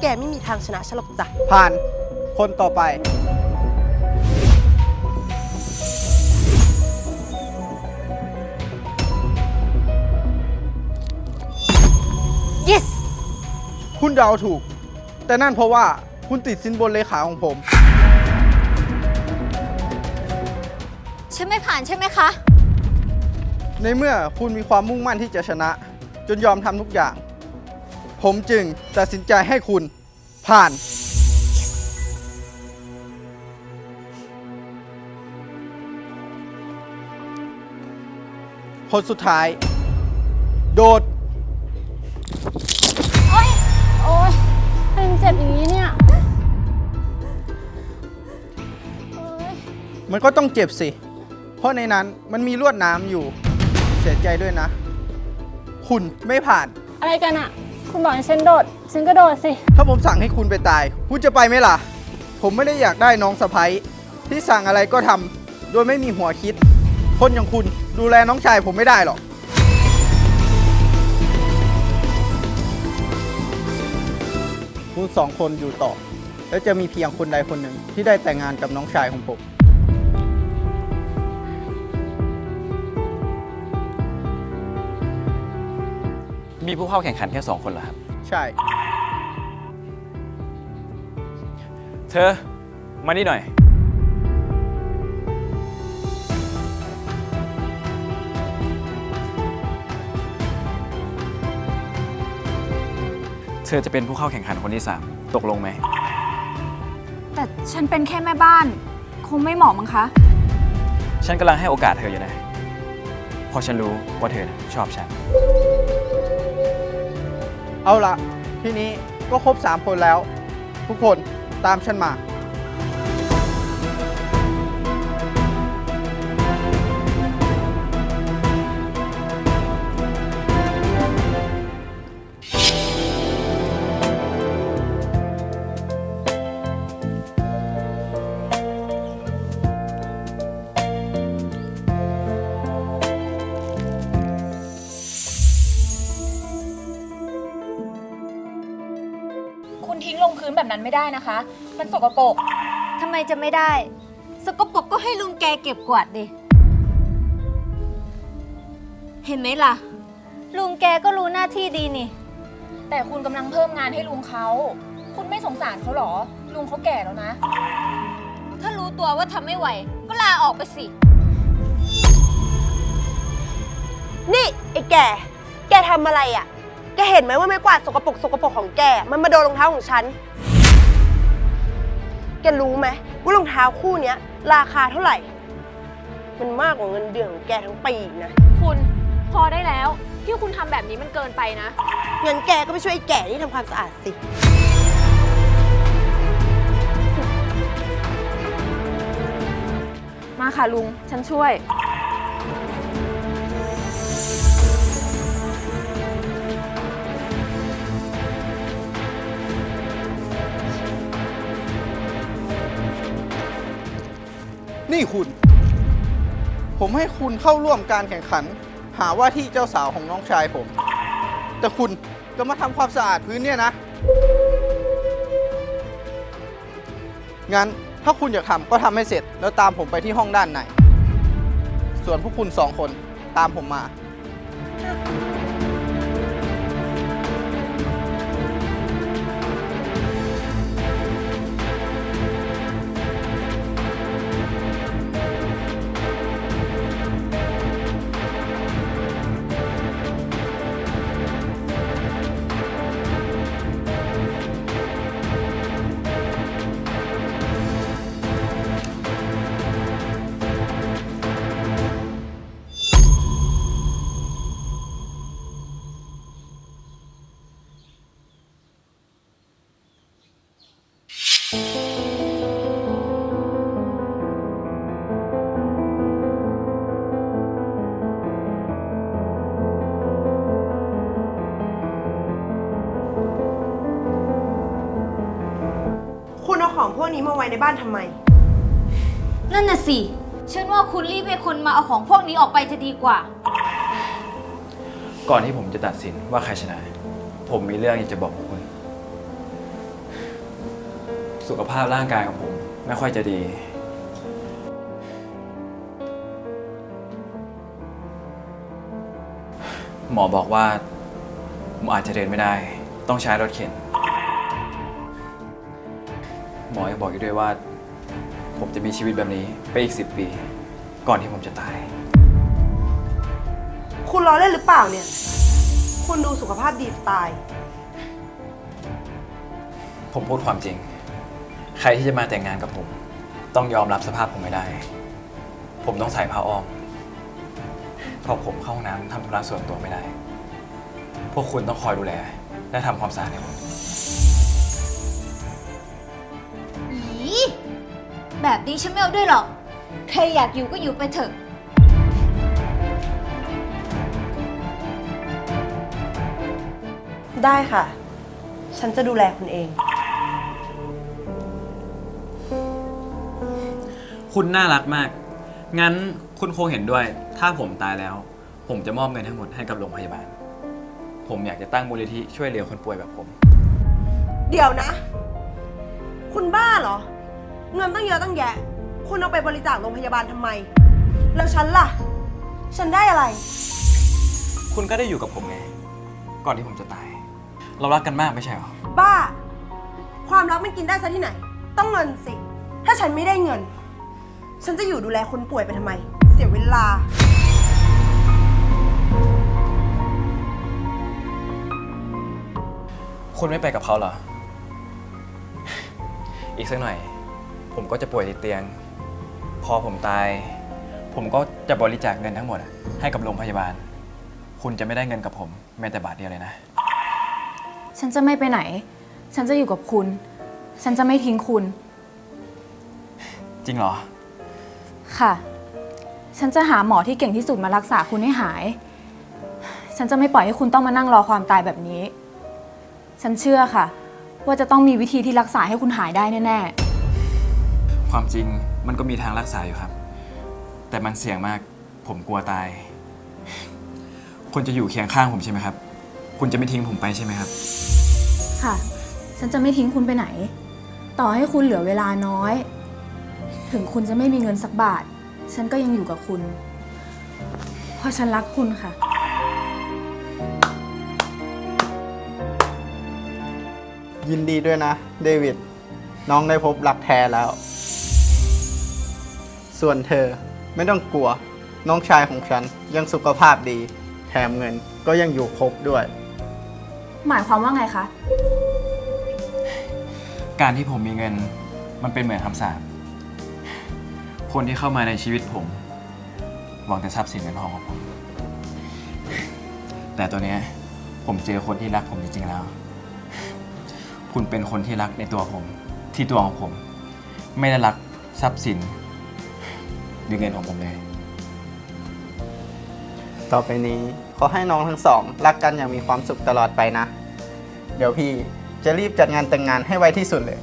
แกไม่มีทางชนะฉันหรอกจ้ะ ผ่านคนต่อไป yes คุณเดาถูก แต่นั่นเพราะว่าคุณติดสินบนเลขาของผม ฉันไม่ผ่านใช่ไหมคะ ในเมื่อคุณมีความมุ่งมั่นที่จะชนะ จนยอมทำทุกอย่าง ผมจึงตัดสินใจให้คุณผ่าน คนสุดท้าย โดด โอ๊ยเป็นเจ็บอย่างนี้เนี่ยโอ๊ยมันก็ต้องเจ็บสิ เพราะในนั้นมันมีลวดน้ำอยู่ เสียใจด้วยนะ คุณไม่ผ่าน อะไรกันอะ คุณบอกให้ฉันโดด ฉันก็โดดสิ ถ้าผมสั่งให้คุณไปตาย คุณจะไปไหมล่ะ ผมไม่ได้อยากได้น้องสะพ้ยที่สั่งอะไรก็ทำโดยไม่มีหัวคิด คนอย่างคุณดูแลน้องชายผมไม่ได้หรอก คุณสองคนอยู่ต่อ แล้วจะมีเพียงคนใดคนหนึ่งที่ได้แต่งงานกับน้องชายของผม มีผู้เข้าแข่งขันแค่สองคนเหรอครับ ใช่ เธอ มานี่หน่อย เธอจะเป็นผู้เข้าแข่งขันคนที่ 3 ตกลงไหม แต่ฉันเป็นแค่แม่บ้าน คงไม่เหมาะมั้งคะ ฉันกำลังให้โอกาสเธออยู่นะเพราะฉันรู้ว่าเธอน่ะชอบฉัน เอาละทีนี้ก็ครบ 3 คนแล้ว ทุกคนตามฉันมา ลงพื้นแบบนั้นไม่ได้นะคะ มันสกปรก ทำไมจะไม่ได้ สกปรกก็ให้ลุงแกเก็บกวาดดิ เห็นไหมล่ะ ลุงแกก็รู้หน้าที่ดีนี่ แต่คุณกำลังเพิ่มงานให้ลุงเขา คุณไม่สงสารเขาเหรอ ลุงเขาแก่แล้วนะ ถ้ารู้ตัวว่าทำไม่ไหว ก็ลาออกไปสิ นี่ไอ้แก แกทำอะไรอะ่ะแกเห็นไหมว่าไม้กวาดสกปรกสกปรกของแก มันมาโดนรองเท้าของฉัน แกรู้ไหมว่ารองเท้าคู่เนี้ย ราคาเท่าไหร่ มันมากกว่าเงินเดือนของแกทั้งปีอีกนะ คุณพอได้แล้ว ที่คุณทำแบบนี้มันเกินไปนะ งั้นแกก็ไปช่วยไอ้แก่นี่ทำความสะอาดสิ มาค่ะลุง ฉันช่วย นี่คุณ ผมให้คุณเข้าร่วมการแข่งขัน หาว่าที่เจ้าสาวของน้องชายผม แต่คุณก็มาทำความสะอาดพื้นเนี่ยนะ งั้นถ้าคุณอยากทำก็ทำให้เสร็จ แล้วตามผมไปที่ห้องด้านใน ส่วนพวกคุณสองคนตามผมมา นี้มาไว้ในบ้านทำไม นั่นน่ะสิฉันว่าคุณรีบให้คนมาเอาของพวกนี้ออกไปจะดีกว่า ก่อนที่ผมจะตัดสินว่าใครชนะ ผมมีเรื่องอยากจะบอกคุณ สุขภาพร่างกายของผม ไม่ค่อยจะดี หมอบอกว่าผมอาจจะเดินไม่ได้ ต้องใช้รถเข็น หมอยังบอกอยู่ด้วยว่า ผมจะมีชีวิตแบบนี้ไปอีก 10 ปี ก่อนที่ผมจะตาย คุณล้อเล่นหรือเปล่าเนี่ย คุณดูสุขภาพดีจะตาย ผมพูดความจริง ใครที่จะมาแต่งงานกับผม ต้องยอมรับสภาพผมไม่ได้ ผมต้องใส่ผ้าอ้อมเพราะผมเข้าห้องน้ำทำธุระส่วนตัวไม่ได้ พวกคุณต้องคอยดูแล และทำความสะอาดให้ผม แบบนี้ฉันไม่เอาด้วยหรอก ใครอยากอยู่ก็อยู่ไปเถอะ ได้ค่ะ ฉันจะดูแลคุณเอง คุณน่ารักมาก งั้นคุณคงเห็นด้วย ถ้าผมตายแล้ว ผมจะมอบเงินทั้งหมดให้กับโรงพยาบาล ผมอยากจะตั้งมูลนิธิช่วยเหลือคนป่วยแบบผม เดี๋ยวนะ คุณบ้าเหรอ เงินตั้งเยอะตั้งแยะ คุณเอาไปบริจาคโรงพยาบาลทำไม แล้วฉันล่ะ ฉันได้อะไร คุณก็ได้อยู่กับผมไง ก่อนที่ผมจะตาย เรารักกันมากไม่ใช่หรอ บ้า ความรักมันกินได้ซะที่ไหน ต้องเงินสิ ถ้าฉันไม่ได้เงิน ฉันจะอยู่ดูแลคนป่วยไปทำไม เสียเวลา คุณไม่ไปกับเขาเหรอ อีกสักหน่อย ผมก็จะป่วยติดเตียง พอผมตาย ผมก็จะบริจาคเงินทั้งหมดอะให้กับโรงพยาบาล คุณจะไม่ได้เงินกับผม แม้แต่บาทเดียวเลยนะ ฉันจะไม่ไปไหน ฉันจะอยู่กับคุณ ฉันจะไม่ทิ้งคุณ จริงเหรอ ค่ะ ฉันจะหาหมอที่เก่งที่สุดมารักษาคุณให้หาย ฉันจะไม่ปล่อยให้คุณต้องมานั่งรอความตายแบบนี้ ฉันเชื่อค่ะ ว่าจะต้องมีวิธีที่รักษาให้คุณหายได้แน่ ความจริงมันก็มีทางรักษาอยู่ครับ แต่มันเสี่ยงมากผมกลัวตาย คุณจะอยู่เคียงข้างผมใช่ไหมครับ คุณจะไม่ทิ้งผมไปใช่ไหมครับๆค่ะ ฉันจะไม่ทิ้งคุณไปไหน ต่อให้คุณเหลือเวลาน้อย ถึงคุณจะไม่มีเงินสักบาท ฉันก็ยังอยู่กับคุณ เพราะฉันรักคุณค่ะ ยินดีด้วยนะ เดวิด น้องได้พบรักแท้แล้ว ส่วนเธอไม่ต้องกลัว น้องชายของฉันยังสุขภาพดี แถมเงินก็ยังอยู่ครบด้วย หมายความว่าไงคะ การที่ผมมีเงินมันเป็นเหมือนคำสาปคนที่เข้ามาในชีวิตผม หวังแต่ทรัพย์สินเงินทองของผม แต่ตัวเนี้ยผมเจอคนที่รักผมจริงๆแล้ว คุณเป็นคนที่รักในตัวผม ที่ตัวของผม ไม่ได้รักทรัพย์สิน ดึงเงินของผมเลย ต่อไปนี้ขอให้น้องทั้งสอง รักกันอย่างมีความสุขตลอดไปนะ เดี๋ยวพี่จะรีบจัดงานแต่งงานให้ไวที่สุดเลย